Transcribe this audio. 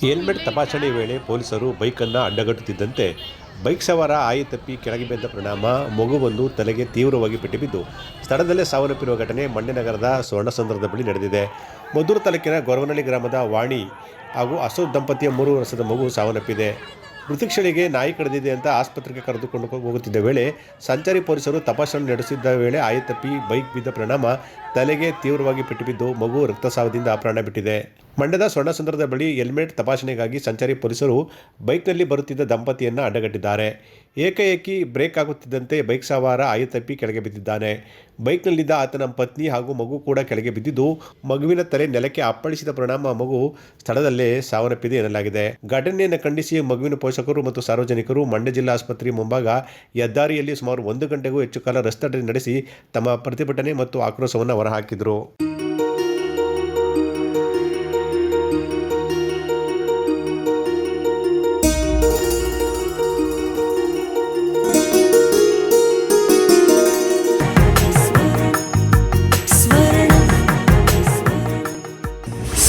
Helmet ತಪಾಸಣೆ ವೇಳೆ ಪೊಲೀಸರು ಬೈಕನ್ನು ಅಡ್ಡಗಟ್ಟುತ್ತಿದ್ದಂತೆ ಬೈಕ್ ಸವಾರ ಆಯಿ ತಪ್ಪಿ ಕೆಳಗೆ ಬಿದ್ದ ಪರಿಣಾಮ ಮಗುವೊಂದು ತಲೆಗೆ ತೀವ್ರವಾಗಿ ಪೆಟ್ಟಿಬಿದ್ದು. ಸ್ಥಳದಲ್ಲೇ ಸಾವನ್ನಪ್ಪಿರುವ ಘಟನೆ ಮಂಡ್ಯನಗರದ ಸ್ವರ್ಣಸಂದ್ರದ ಬಳಿ ನಡೆದಿದೆ. ಮದ್ದೂರು ತಾಲೂಕಿನ ಗೊರವನಹಳ್ಳಿ ಗ್ರಾಮದ ವಾಣಿ ಹಾಗೂ ಅಶೋಕ್ ದಂಪತಿಯ ಮೂರು ವರ್ಷದ ಮಗು ಸಾವನ್ನಪ್ಪಿದೆ. ಮೃತಕ್ಷಳಿಗೆ ನಾಯಿ ಕಡಿದಿದೆ ಅಂತ ಆಸ್ಪತ್ರೆಗೆ ಕರೆದುಕೊಂಡು ಹೋಗುತ್ತಿದ್ದ ವೇಳೆ ಸಂಚಾರಿ ಪೊಲೀಸರು ತಪಾಸಣೆ ನಡೆಸಿದ್ದ ವೇಳೆ ಆಯಿ ತಪ್ಪಿ ಬೈಕ್ ಬಿದ್ದ ಪರಿಣಾಮ ತಲೆಗೆ ತೀವ್ರವಾಗಿ ಪೆಟ್ಟುಬಿದ್ದು ಮಗು ರಕ್ತಸಾವದಿಂದ ಪ್ರಾಣ ಬಿಟ್ಟಿದೆ. ಮಂಡ್ಯದ ಸ್ವರ್ಣಸುಂದರದ ಬಳಿ ಹೆಲ್ಮೆಟ್ ತಪಾಸಣೆಗಾಗಿ ಸಂಚಾರಿ ಪೊಲೀಸರು ಬೈಕ್ನಲ್ಲಿ ಬರುತ್ತಿದ್ದ ದಂಪತಿಯನ್ನು ಅಡ್ಡಗಟ್ಟಿದ್ದಾರೆ ಏಕಾಏಕಿ ಬ್ರೇಕ್ ಆಗುತ್ತಿದ್ದಂತೆ ಬೈಕ್ ಸವಾರ ಆಯ ತಪ್ಪಿ ಕೆಳಗೆ ಬಿದ್ದಿದ್ದಾನೆ. ಬೈಕ್ನಲ್ಲಿದ್ದ ಆತನ ಪತ್ನಿ ಹಾಗೂ ಮಗು ಕೂಡ ಕೆಳಗೆ ಬಿದ್ದಿದ್ದು, ಮಗುವಿನ ತಲೆ ನೆಲಕ್ಕೆ ಅಪ್ಪಳಿಸಿದ ಪರಿಣಾಮ ಮಗು ಸ್ಥಳದಲ್ಲೇ ಸಾವನ್ನಪ್ಪಿದೆ ಎನ್ನಲಾಗಿದೆ. ಘಟನೆಯನ್ನು ಖಂಡಿಸಿ ಮಗುವಿನ ಪೋಷಕರು ಮತ್ತು ಸಾರ್ವಜನಿಕರು ಮಂಡ್ಯ ಜಿಲ್ಲಾ ಆಸ್ಪತ್ರೆ ಮುಂಭಾಗ ಹೆದ್ದಾರಿಯಲ್ಲಿ ಸುಮಾರು ಒಂದು ಗಂಟೆಗೂ ಹೆಚ್ಚು ಕಾಲ ರಸ್ತೆ ನಡೆಸಿ ತಮ್ಮ ಪ್ರತಿಭಟನೆ ಮತ್ತು ಆಕ್ರೋಶವನ್ನು ಹೊರಹಾಕಿದರು.